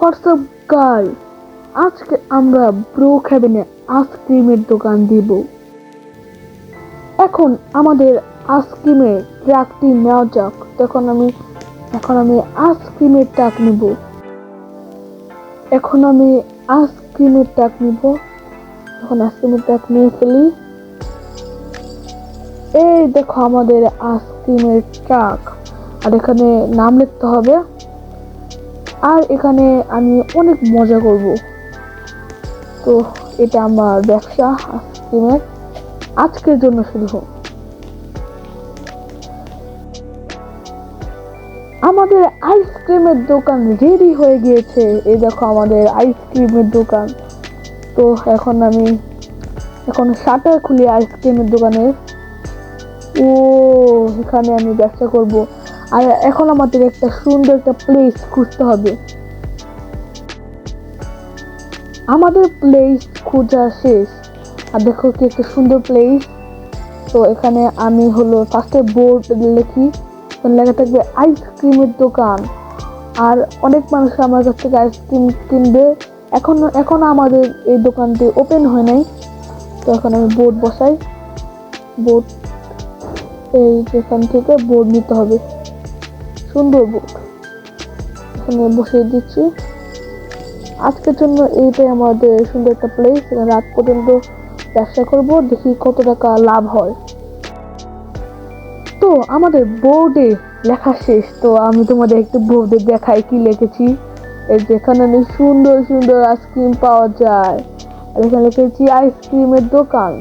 WhatsApp গাই আজকে আমরা bro ক্যাবিনে আইসক্রিমের দোকান দিব। এখন আমাদের আইসক্রিমের ট্রাকটি নেওয়া যাক। তখন আমি, এখন আমি আইসক্রিমের ট্রাক নিব। এখন আমি আইসক্রিমের ট্রাক নিব। এখন আইসক্রিমের ট্রাক নিয়ে ফেলি। এই দেখো আমাদের আইসক্রিমের ট্রাক আর এখানে নাম লিখতে হবে। আর এখানে আমি অনেক মজা করব। তো এটা আমার ব্যবসা, আইসক্রিমের আজকের জন্য শুরু হোক। আমাদের আইসক্রিমের দোকান রেডি হয়ে গিয়েছে। এই দেখো আমাদের আইসক্রিমের দোকান। তো এখন আমি এখন শাটার খুলি আইসক্রিমের দোকানের ও, এখানে আমি ব্যবসা করব। আর এখন আমাদের একটা সুন্দর একটা প্লেস খুঁজতে হবে। আমাদের প্লেস খোঁজা শেষ। আর দেখো কি একটা সুন্দর প্লেস তো এখানে আমি হলো ফার্স্টে বোর্ড লিখি। লেখা থাকবে আইসক্রিমের দোকান। আর অনেক মানুষ আমার কাছ থেকে আইসক্রিম কিনবে। এখন এখন আমাদের এই দোকানটি ওপেন হয় নাই। তো এখন আমি বোর্ড বসাই। বোর্ড এই যেখান থেকে বোর্ড নিতে হবে। সুন্দর বোর্ড এখানে বসিয়ে দিচ্ছি। আজকের জন্য এইটাই আমাদের সুন্দর একটা প্লেস এখানে রাত পর্যন্ত ব্যবসা করব, দেখি কত টাকা লাভ হয়। তো আমাদের বোর্ডে লেখা শেষ। তো আমি তোমাদের একটু বোর্ডে দেখাই কি লিখেছি। যেখানে অনেক সুন্দর সুন্দর আইসক্রিম পাওয়া যায়। আর এখানে লিখেছি আইসক্রিমের দোকান।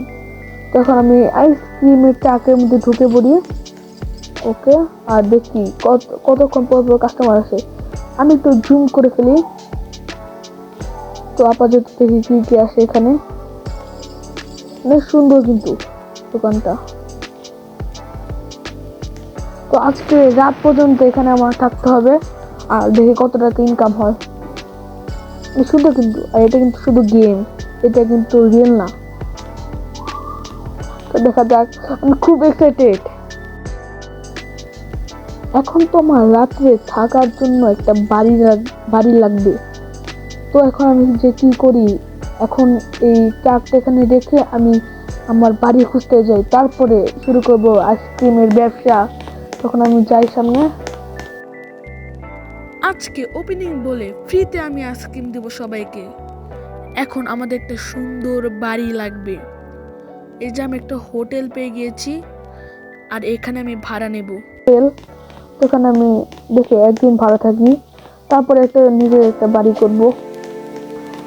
তখন আমি আইসক্রিমের ট্রাকের মধ্যে ঢুকে পড়ি। ওকে? আর দেখি, কত, কতক্ষণ পর পর কাস্টমার আসে? আমি একটু জুম করে ফেলি। তো আপাতত দেখি কি কি আসে এখানে। অনেক সুন্দর কিন্তু দোকানটা। তো আজকে রাত পর্যন্ত এখানে আমার থাকতে হবে। আর দেখি কত টাকা ইনকাম হয়। সুন্দর কিন্তু, আর এটা কিন্তু শুধু গেম এটা কিন্তু রিয়েল না। তো দেখা যাক। আমি খুব এক্সাইটেড এখন তো আমার রাত্রে থাকার জন্য একটা বাড়ি বাড়ি লাগবে। তো এখন আমি যে কি করি? এখন এই ট্রাকটা এখানে রেখে আমি আমার বাড়ি খুঁজতে যাই। তারপরে শুরু করব আইসক্রিমের ব্যবসা। তখন আমি যাই সামনে। আজকে ওপেনিং বলে ফ্রিতে আমি আইসক্রিম দেব সবাইকে। এখন আমাদের একটা সুন্দর বাড়ি লাগবে। এই যে আমি একটা হোটেল পেয়ে গিয়েছি। আর এখানে আমি ভাড়া নেব। তেল তখন আমি দেখে একদিন ভালো থাকি তারপরে একটা নিজের একটা বাড়ি করব।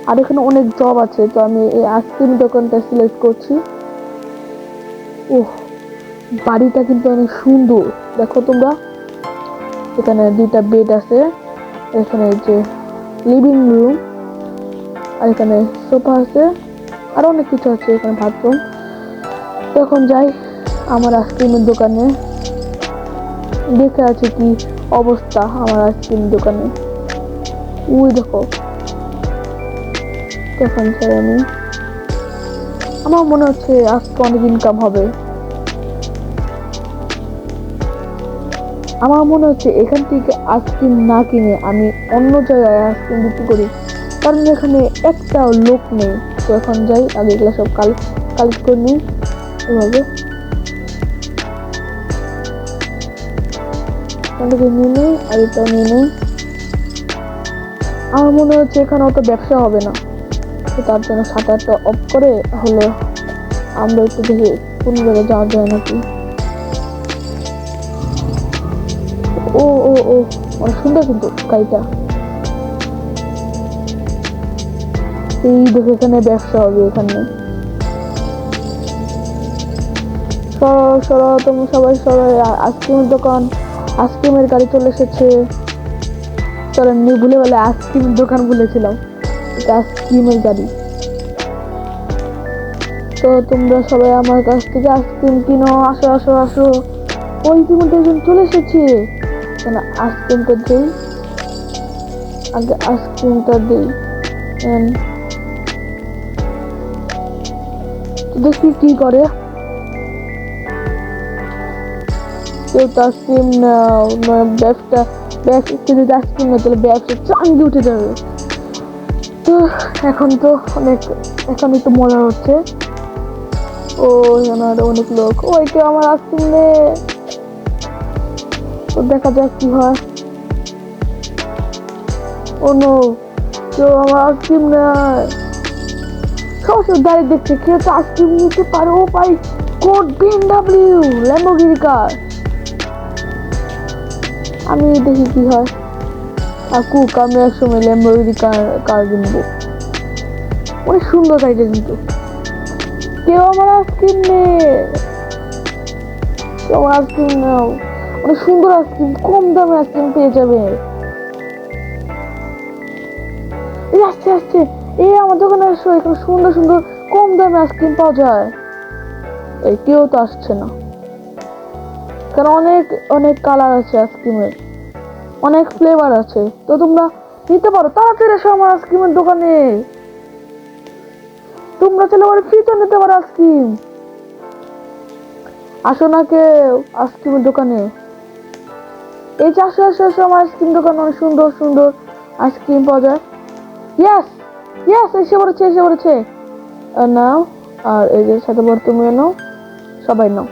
আর এখানে অনেক জব আছে, তো আমি এই আইসক্রিম দোকানটা সিলেক্ট করছি। ওহ বাড়িটা কিন্তু অনেক সুন্দর। দেখো তোমরা, এখানে দুইটা বেড আছে, এখানে যে লিভিং রুম আর এখানে সোফা আছে, আর অনেক কিছু আছে এখানে বাথরুম তো এখন যাই, আমার আইসক্রিমের দোকানে। দেখে আছে কি অবস্থা আমার আইসক্রিম দোকানে। ওই দেখো। তখন চাই আমি। আমার মনে হচ্ছে আজকে অনেক ইনকাম হবে। আমার মনে হচ্ছে এখান থেকে আইসক্রিম না কিনে আমি অন্য জায়গায় আইসক্রিম বিক্রি করি। কারণ এখানে একটাও লোক নেই। তো এখন যাই, আগে এগুলো সব কাল, কালেক্ট করে নিই। এভাবে। নিই আর নিই আমার মনে হচ্ছে এখানে অত ব্যবসা হবে না। তো তার জন্য সাঁতারটা অফ করে হলো আমরা একটু কোন জায়গায় যাওয়া যায় নাকি। ও ও ও, অনেক সুন্দর কিন্তু গাড়িটা। এই দেখে এখানে ব্যবসা হবে এখানে। সরো সরো, তুমি সবাই সরো আইসক্রিমের দোকান। আইসক্রিমের গাড়ি চলে এসেছে। চলেন নি, ভুলে বলে আইসক্রিমের দোকান বলেছিলাম। এটা আইসক্রিমের গাড়ি। তো তোমরা সবাই আমার কাছ থেকে আইসক্রিম কিনো, আসো আসো আসো। ওই ইতিমধ্যে একজন চলে এসেছে। কেন, আইসক্রিমটা দিই? আগে আইসক্রিমটা দিই। দেখি কি করে। কেউ ব্যবসা ব্যবসা না, তাহলে ব্যবসা চাঙ্গি উঠে যাবে। তো এখন তো অনেক, এখন একটু হচ্ছে। ও অনেক লোক। ওই কেউ আমার নে। দেখা যাক কি হয়। নো, কেউ আমার আইসক্রিম নেয় সব দাঁড়িয়ে দেখছে, কেউ তো আইসক্রিম নিতে পারে। ভাই, কোড বিএমডাব্লিউ ল্যাম্বোগিনি কার আমি দেখি কি হয়। কাকুক আমি একসময় ল্যাম্বোগিনি কার কার কিনবো। অনেক সুন্দর গাড়িটা কিন্তু। কেউ আমার আইসক্রিম নে। কেউ আমার আইসক্রিম নাও। অনেক সুন্দর আইসক্রিম কম দামে আইসক্রিম পেয়ে যাবে। এই আসছে আসছে। এই আমার দোকানে আসো, এখানে সুন্দর সুন্দর, কম দামে আইসক্রিম পাওয়া যায়। এই কেউ তো আসছে না। কারণ অনেক অনেক কালার আছে আইসক্রিমের অনেক ফ্লেভার আছে। তো তোমরা নিতে পারো। তাড়াতাড়ি এসো আমার আইসক্রিমের দোকানে। তোমরা চলে আমার ফ্রিতে নিতে পারো আইসক্রিম আসো না কেউ আইসক্রিমের দোকানে। এই যে আসো আসো আসো, আমার আইসক্রিম দোকান। অনেক সুন্দর সুন্দর আইসক্রিম পাওয়া যায়। ইয়াস ইয়াস এসে পড়েছে এসে পড়েছে। নাও, আর এই যে সাথে বর তুমিও নাও। সবাই নাও।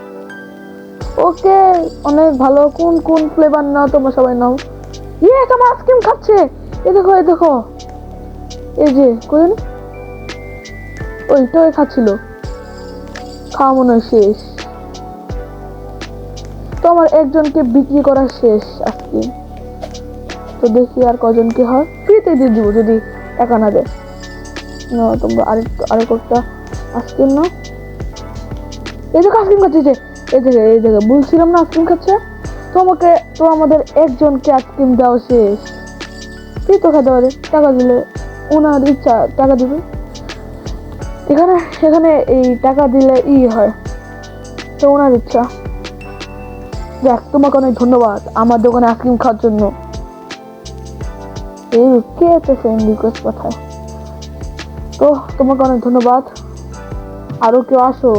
ওকে, অনেক ভালো। কোন কোন ফ্লেভার নাও তোমরা সবাই নাও। ইয়েস আমার আইসক্রিম খাচ্ছে। এই দেখো এই দেখো। এই যে কোন ওইটাই খাচ্ছিল। খাওয়া মনে শেষ। তো আমার একজনকে বিক্রি করা শেষ আজকে তো দেখি আর কজনকে হয়। ফ্রিতে দিয়ে দিব যদি একা না দেয়। না, তোমরা আরেক আরেক একটা আইসক্রিম নাও। এই দেখো আইসক্রিম খাচ্ছে এই দেখে এই দেখে, বলছিলাম না আইসক্রিম খাচ্ছে তোমাকে, তো আমাদের একজনকে আইসক্রিম দেওয়া শেষ। কি তো খেতে পারে টাকা দিলে ওনার ইচ্ছা, টাকা দিবে। এখানে, সেখানে এই টাকা দিলে ই হয়, তো ওনার ইচ্ছা। দেখ তোমাকে অনেক ধন্যবাদ আমার দোকানে আইসক্রিম খাওয়ার জন্য। এই কে এত ফ্রেন্ড রিকোয়েস্ট পাঠায়? তো, তোমাকে অনেক ধন্যবাদ। আরও কেউ আসো।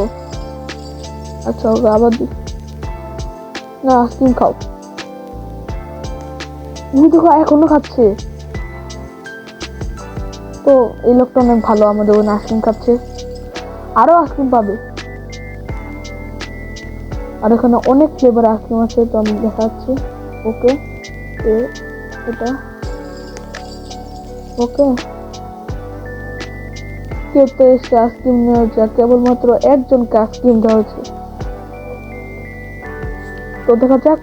আচ্ছা ওকে আবার দি না আইসক্রিম খাও। এখনও খাচ্ছে। তো এই লোকটা অনেক ভালো, আমাদের ওখানে আইসক্রিম খাচ্ছে। আরও আইসক্রিম পাবে। আর এখানে অনেক ফ্লেভার আইসক্রিম আছে, তো আমি দেখাচ্ছি ওকে এটা। ওকে। কেউ তো এসে আইসক্রিম নেওয়া যায় কেবলমাত্র একজনকে আইসক্রিম দেওয়া হয়েছে। তো দেখা যাক।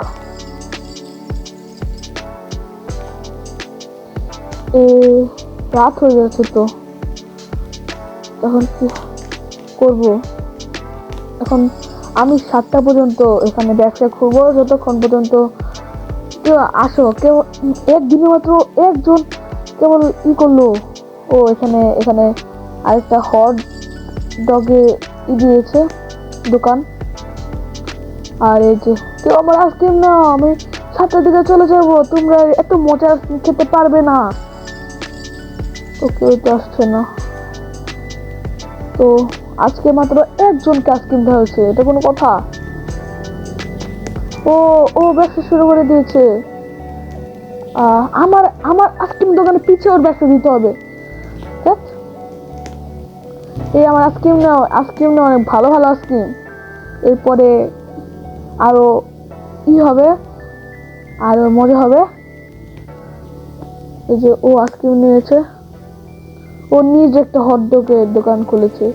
রাত হয়ে যাচ্ছে তো। তখন কি করব? এখন আমি সাতটা পর্যন্ত এখানে ব্যবসা করব, যতক্ষণ পর্যন্ত আসো। কেউ একদিনে মাত্র একজন কেবল ই করল। ও এখানে এখানে আরেকটা হট ডগে দিয়েছে দোকান। আর এই যে কেউ আমার আইসক্রিম না, আমি সাতটার দিকে চলে যাব, তোমরা এত মজা খেতে পারবে না। তো কেউ তো আসছে না। তো আজকে মাত্র একজনকে আইসক্রিম হয়েছে, এটা কোনো কথা? ও ও ব্যবসা শুরু করে দিয়েছে। আমার আমার আইসক্রিম দোকানে পিছিয়ে ওর ব্যবসা দিতে হবে। এই আমার আইসক্রিম না আইসক্রিম না, অনেক ভালো ভালো আইসক্রিম। এরপরে আরও ই হবে, আরও মজা হবে। এই যে ও আইসক্রিম নিয়েছে। ও নিজে একটা হট ডগের দোকান খুলেছে।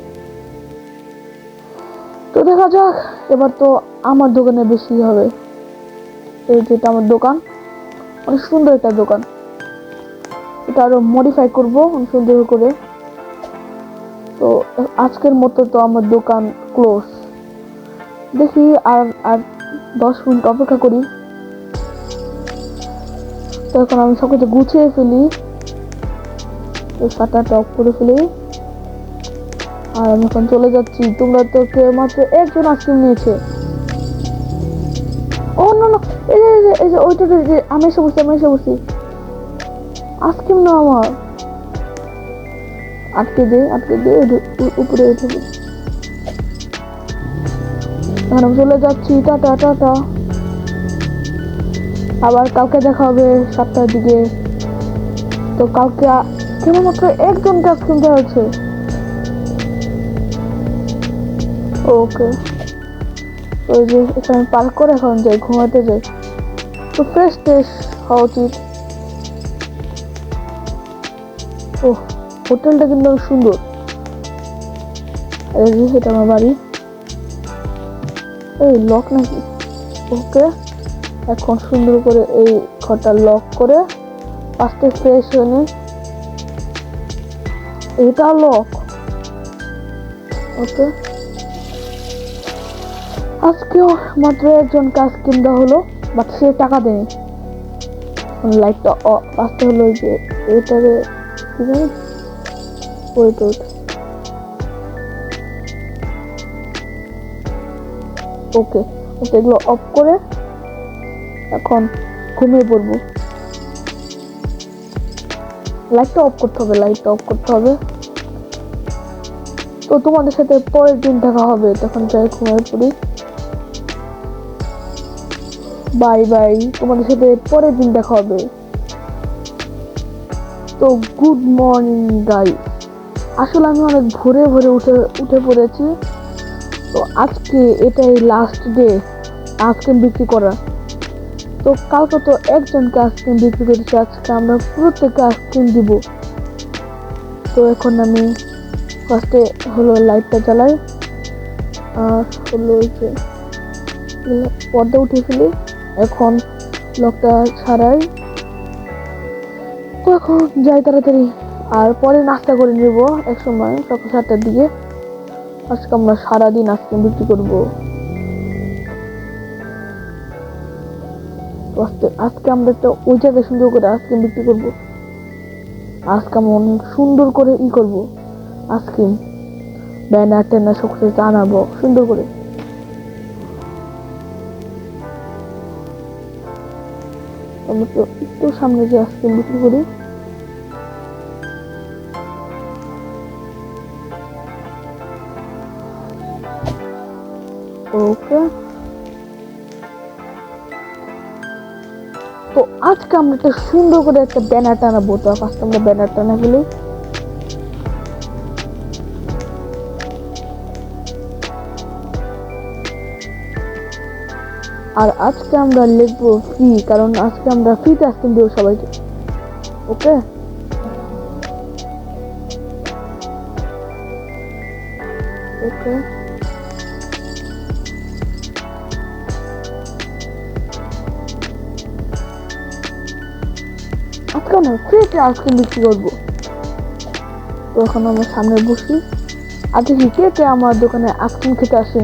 তো দেখা যাক, এবার তো আমার দোকানে বেশি হবে। এই যেটা আমার দোকান। অনেক সুন্দর একটা দোকান। এটা আরও মডিফাই করব সুন্দর করে। তো আজকের মতো তো আমার দোকান ক্লোজ দেখি আর আর দশ মিনিট অপেক্ষা করি। তো এখন আমি সব কিছু গুছিয়ে ফেলি। শাটারটা অফ করে ফেলি। আর আমি এখন চলে যাচ্ছি। তোমরা তো কেউ মাত্র একজন আইসক্রিম নিয়েছে। ও, না না, এই যে, এই যে- ওইটা যে আমি এসে বসছি, আমি এসে বসছি। আইসক্রিম না আমার। আটকে দে আটকে দে উপরে উঠে। এখন আমি চলে যাচ্ছি টাটা টাটা আবার কালকে দেখা হবে সাতটার দিকে। তো কালকে কেবলমাত্র একজনকে আইসক্রিম দেওয়া হয়েছে। ওকে। ওই যে এখানে পার্ক করে এখন যাই, ঘুমাতে যাই। তো ফ্রেশ ট্রেশ হওয়া উচিত। ও হোটেলটা কিন্তু সুন্দর। এটা আমার বাড়ি। এই লক নাকি? ওকে এখন সুন্দর করে এই ঘরটা লক করে ফার্স্টে ফ্রেশ হয়ে নিই এটা লক ওকে আজকেও মাত্র একজন কাজ কিনতে হলো বাট সে টাকা দেয়নি। লাইটটা আসতে হলো যে এটারে কি জানি? ওকে ওকে এগুলো অফ করে এখন ঘুমিয়ে পড়ব। লাইটটা অফ করতে হবে লাইটটা অফ করতে হবে। তো তোমাদের সাথে পরের দিন দেখা হবে তখন যাই ঘুমিয়ে পড়ি। বাই বাই তোমাদের সাথে পরের দিন দেখা হবে। তো গুড মর্নিং গাই আসলে আমি অনেক ভোরে ভোরে উঠে উঠে পড়েছি। তো আজকে এটাই লাস্ট ডে আইসক্রিম বিক্রি করা তো কালকে তো একজনকে আইসক্রিম বিক্রি করেছি, আজকে আমরা প্রত্যেককে আইসক্রিম দিব। তো এখন আমি ফার্স্টে হলো লাইটটা জ্বালাই, আর হলো যে পর্দা উঠিয়ে ফেলি, এখন লকটা ছাড়াই। তো এখন যাই তাড়াতাড়ি, আর পরে নাস্তা করে নেব এক সময় সকাল সাতটার দিকে। আজকে আমরা সারাদিন আইসক্রিম বিক্রি করব। আজকে আজকে আমরা একটা ওই জায়গায় সুন্দর করে আইসক্রিম বিক্রি করব। আজকে আমরা অনেক সুন্দর করে ই করব। আইসক্রিম, ব্যানার ট্যানার সব কিছু আনাবো, সুন্দর করে। আমরা তো একটু সামনে যে আইসক্রিম বিক্রি করি। আজকে আমরা একটা সুন্দর করে একটা ব্যানার টানাবো, তো আজকে আমরা ব্যানার টানা ফেলি আর আজকে আমরা লিখব ফ্রি কারণ আজকে আমরা ফ্রিতে আসতে দেবো সবাইকে। ওকে ফ্রিতে আইসক্রিম বিক্রি করব। তো এখন আমরা সামনে বসি। আর দেখি কে কে আমার দোকানে আইসক্রিম খেতে আসে?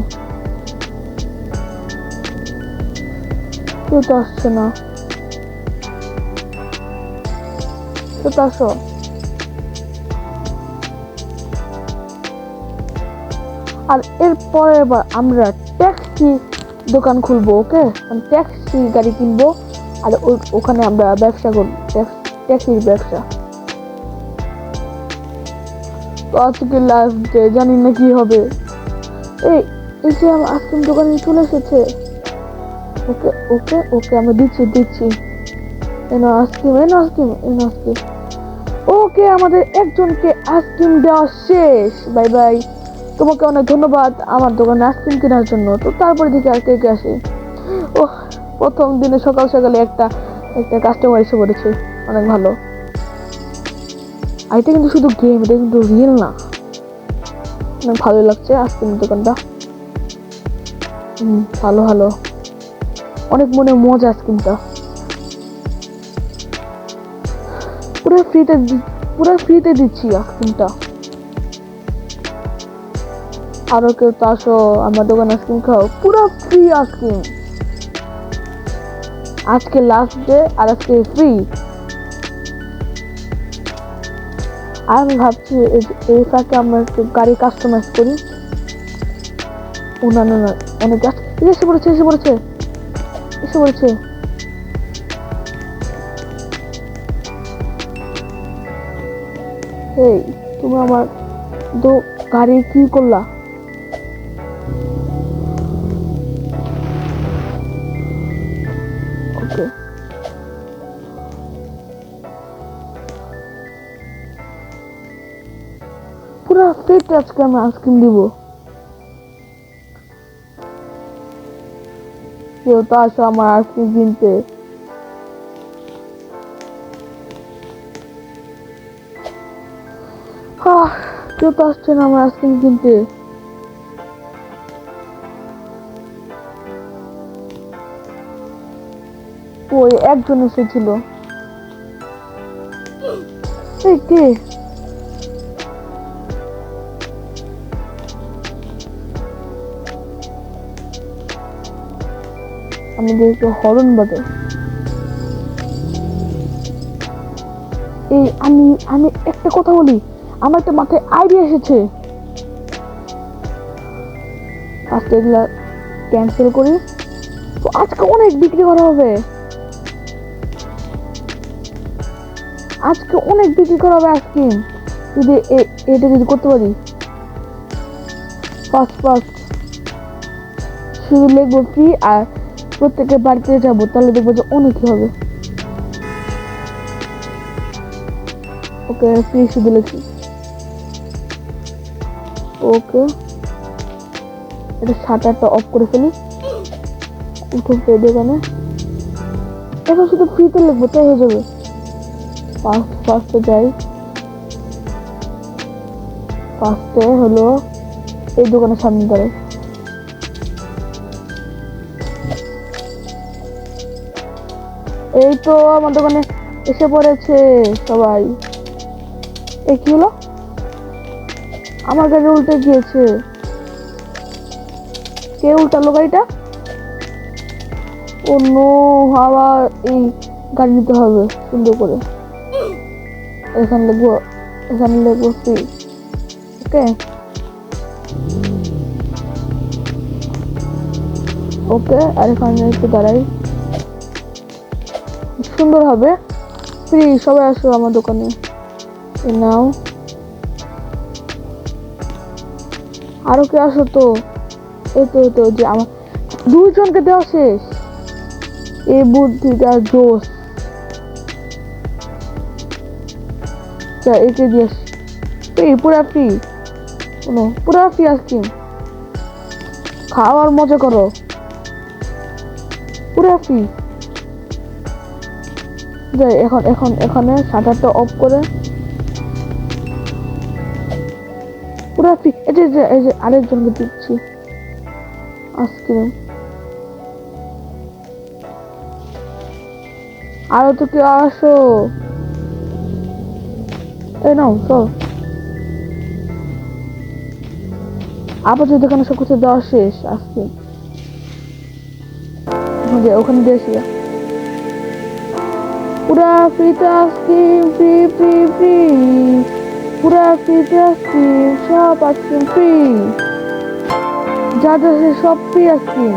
কেউ তো আসছে না। তো আসো। আর এরপরে এবার আমরা ট্যাক্সি দোকান খুলবো, ওকে? ট্যাক্সি গাড়ি কিনবো, আর ওখানে আমরা ব্যবসা করব ট্যাক্সির ব্যবসা তো আজকে লাস্ট ডে জানি না কি হবে। এই যে আমার আইসক্রিম দোকানে চলে এসেছে। ওকে ওকে ওকে, আমি দিচ্ছি দিচ্ছি। এনো আইসক্রিম এনো আইসক্রিম এনো আইসক্রিম। ওকে, আমাদের একজনকে আইসক্রিম দেওয়া শেষ। Bye bye. তোমাকে অনেক ধন্যবাদ আমার দোকানে আইসক্রিম কেনার জন্য। তো তারপরে দেখি আর কে কে আসে। ও প্রথম দিনে সকাল সকালে একটা একটা কাস্টমার এসে পড়েছে। অনেক ভালো। আর এটা কিন্তু শুধু গেম এটা কিন্তু রিয়েল না। অনেক ভালো লাগছে আইসক্রিমের দোকানটা। হুম, ভালো ভালো। অনেক মনে মজা আইসক্রিমটা। পুরো ফ্রিতে পুরো ফ্রিতে দিচ্ছি আইসক্রিমটা। আরও কেউ তো আসো আমার দোকানে আইসক্রিম খাও। পুরো ফ্রি আইসক্রিম। আজকে লাস্ট ডে আর আজকে ফ্রি আর আমি ভাবছি এই- ফাঁকে আমরা একটু গাড়ি কাস্টমাইজ করি। অন্যান্য অনেক গাছ এসে পড়েছে এসে পড়েছে। এসে পড়েছে। এই, তুমি আমার দো গাড়ি কি করলা? আজকে আমি আইসক্রিম দিব। কেউ তো আসো আমার আইসক্রিম কিনতে। কেউ তো আসছে না আমার আইসক্রিম কিনতে। ওই একজন এসেছিল। কে? আমি দেখি হরন বাজে এই, আমি আমি একটা কথা বলি, আমার একটা মাথায় আইডিয়া এসেছে। ফার্স্ট এগুলা ক্যান্সেল করি, তো আজকে অনেক বিক্রি করা হবে। আজকে অনেক বিক্রি করা হবে আইসক্রিম যদি এটা যদি করতে পারি। ফার্স্ট ফার্স্ট শুধু লিখব ফ্রি আর প্রত্যেকের বাড়িতে যাব, তাহলে দেখব যে অনেকই হবে। ওকে শুধু লিখি ওকে। এটা শাটারটা অফ করে ফেলি। উঠে দোকানে এবার শুধু ফ্রিতে লিখব, তাই হয়ে যাবে। ফার্স্ট ফার্স্টে যাই। ফার্স্টে হলো এই দোকানের সামনে দাঁড়ায় এই তো আমার দোকানে এসে পড়েছে সবাই। এ কি হলো? আমার গাড়ি উল্টে গিয়েছে। কে উল্টালো গাড়িটা? অন্য হাওয়া, এই গাড়ি নিতে হবে সুন্দর করে। এখানে লিখব এখানে লিখব ওকে? ওকে, আর এখানে একটু দাঁড়াই। সুন্দর হবে। ফ্রি সবাই আসো আমার দোকানে। নাও আরও কে আসো তো? এই তো তো যে আমার দুইজনকে দেওয়া শেষ। এই বুদ্ধিটা জোশ। আচ্ছা একে দিয়ে পুরা ফ্রি কোনো? পুরা ফ্রি আইসক্রিম খাওয়ার মজা করো। পুরা ফ্রি এখন এখন, এখানে শাটারটা অফ করে পুরা এই যে, এই যে- আরেকজনকে দিচ্ছি আইসক্রিম। আরও তো কেউ আসো। এই নাও, চল। আপাতত এখানে সব কিছু দেওয়া শেষ, আজকে। ওখানে দিয়েছি পুরা ফ্রিতে আইসক্রিম ফ্রি পুরা ফ্রিতে আইসক্রিম সব আইসক্রিম ফ্রি। যা যা সব ফ্রি আইসক্রিম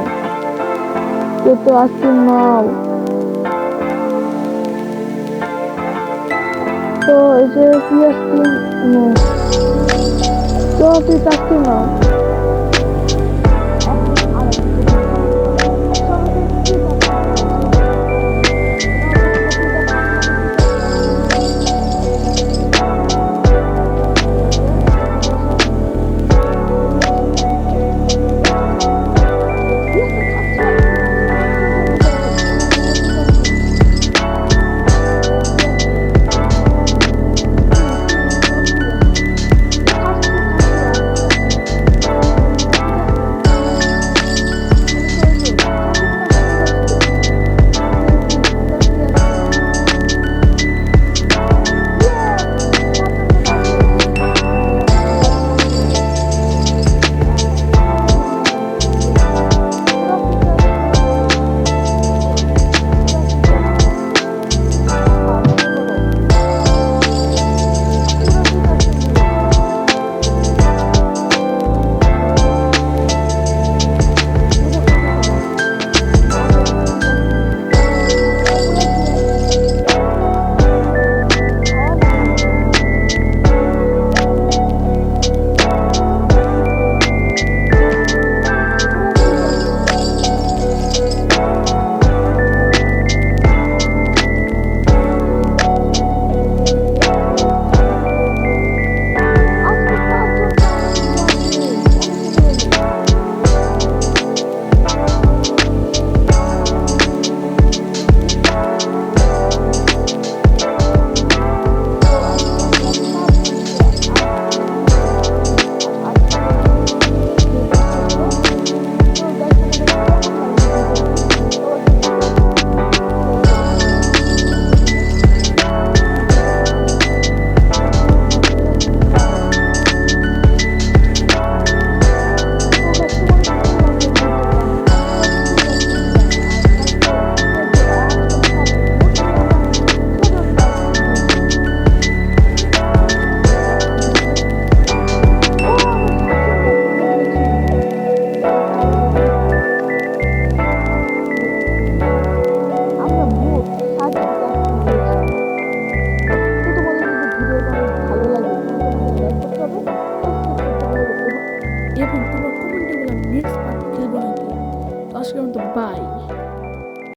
যত আইসক্রিম নাও তো এই যে ফ্রি আইসক্রিম তো ফ্রি আইসক্রিম নাও